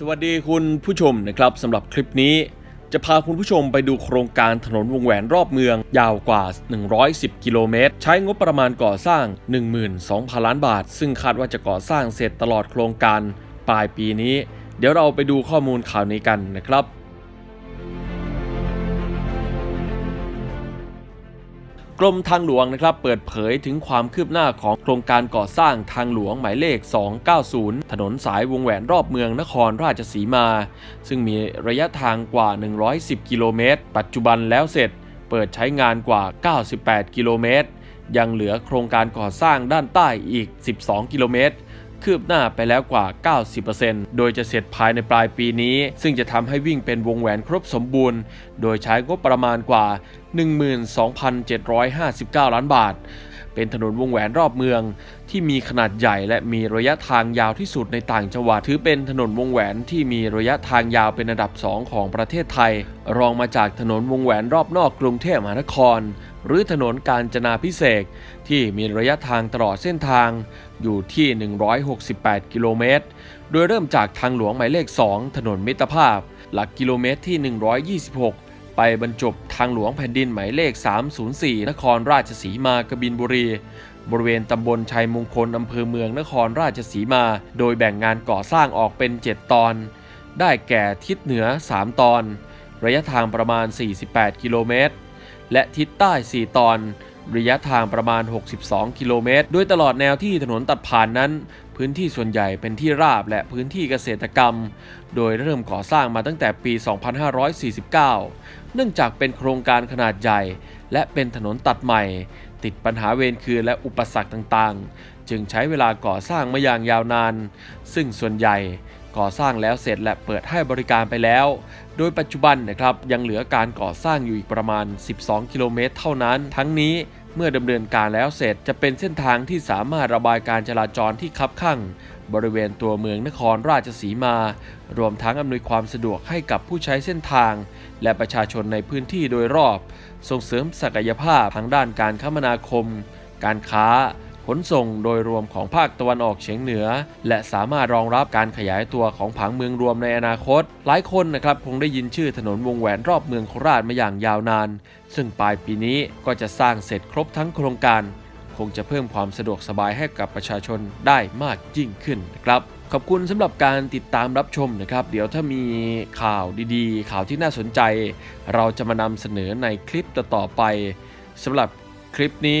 สวัสดีคุณผู้ชมนะครับสำหรับคลิปนี้ จะพาคุณผู้ชมไปดูโครงการถนนวงแหวนรอบเมือง ยาวกว่า 110 กิโลเมตร ใช้งบประมาณก่อสร้าง 12,000 ล้านบาท ซึ่งคาดว่าจะก่อสร้างเสร็จตลอดโครงการปลายปีนี้ เดี๋ยวเราไปดูข้อมูลข่าวนี้กันนะครับ กรมทางหลวงนะครับเปิดเผยถึงความคืบหน้าของโครงการก่อสร้างทางหลวงหมายเลข 290 ถนนสายวงแหวนรอบเมืองนครราชสีมา ซึ่งมีระยะทางกว่า 110 กิโลเมตร ปัจจุบันแล้วเสร็จเปิดใช้งานกว่า 98 กิโลเมตร ยังเหลือโครงการก่อสร้างด้านใต้อีก 12 กิโลเมตร คืบหน้าไปแล้วกว่า 90%โดยจะเสร็จภายในปลายปีนี้ ซึ่งจะทำให้วิ่งเป็นวงแหวนครบสมบูรณ์ โดยใช้งบประมาณกว่า 12,759 ล้านบาท เป็นถนนวงแหวนรอบเมืองที่มีขนาดใหญ่และมีระยะทางยาวที่สุดในต่างจังหวัด ถือเป็นถนนวงแหวนที่มีระยะทางยาวเป็นอันดับ 2 ของประเทศไทย รองมาจากถนนวงแหวนรอบนอกกรุงเทพมหานคร หรือถนนกาญจนาพิเศษที่มีระยะทางตลอดเส้นทางอยู่ที่ 168 กิโลเมตร โดยเริ่มจากทางหลวงหมายเลข 2 ถนนมิตรภาพ หลักกิโลเมตรที่ 126ไปบรรจบทางหลวงแผ่นดินหมายเลข 304 นครราชสีมากบินบุรี บริเวณตำบลชัยมงคลอำเภอเมืองนครราชสีมา โดยแบ่งงานก่อสร้างออกเป็น 7 ตอน ได้แก่ทิศเหนือ 3 ตอน ระยะทางประมาณ 48 กิโลเมตร และทิศใต้ 4 ตอน ระยะทางประมาณ 62 กิโลเมตร โดยตลอดแนวที่ถนนตัดผ่านนั้น พื้นที่ส่วนใหญ่เป็นที่ราบและพื้นที่เกษตรกรรม โดยเริ่มก่อสร้างมาตั้งแต่ปี 2549 เนื่องจากเป็นโครงการขนาดใหญ่ และเป็นถนนตัดใหม่ ติดปัญหาเวรคืนและอุปสรรคต่างๆ จึงใช้เวลาก่อสร้างมาอย่างยาวนาน ซึ่งส่วนใหญ่ ก่อสร้างแล้วเสร็จและเปิดให้บริการไปแล้ว โดยปัจจุบันนะครับยังเหลือการก่อสร้างอยู่อีกประมาณ 12 กิโลเมตรเท่านั้น ทั้งนี้เมื่อดำเนินการแล้วเสร็จจะเป็นเส้นทางที่สามารถระบายการจราจรที่คับข้างบริเวณตัวเมืองนครราชสีมา รวมทั้งอำนวยความสะดวกให้กับผู้ใช้เส้นทาง และประชาชนในพื้นที่โดยรอบ ส่งเสริมศักยภาพทางด้านการคมนาคม การค้า ขนส่งโดยรวมของภาคตะวันออกเฉียงเหนือ และสามารถรองรับการขยายตัวของผังเมืองรวมในอนาคต หลายคนนะครับคงได้ยินชื่อถนนวงแหวนรอบเมืองโคราชมาอย่างยาวนาน ซึ่งปลายปีนี้ก็จะสร้างเสร็จครบทั้งโครงการ คงจะเพิ่มความสะดวกสบายให้กับประชาชนได้มากยิ่งขึ้นนะครับขอบคุณสำหรับการติดตามรับชมนะครับ เดี๋ยวถ้ามีข่าวดีๆ ข่าวที่น่าสนใจ เราจะมานำเสนอในคลิปต่อๆไปสำหรับคลิปนี้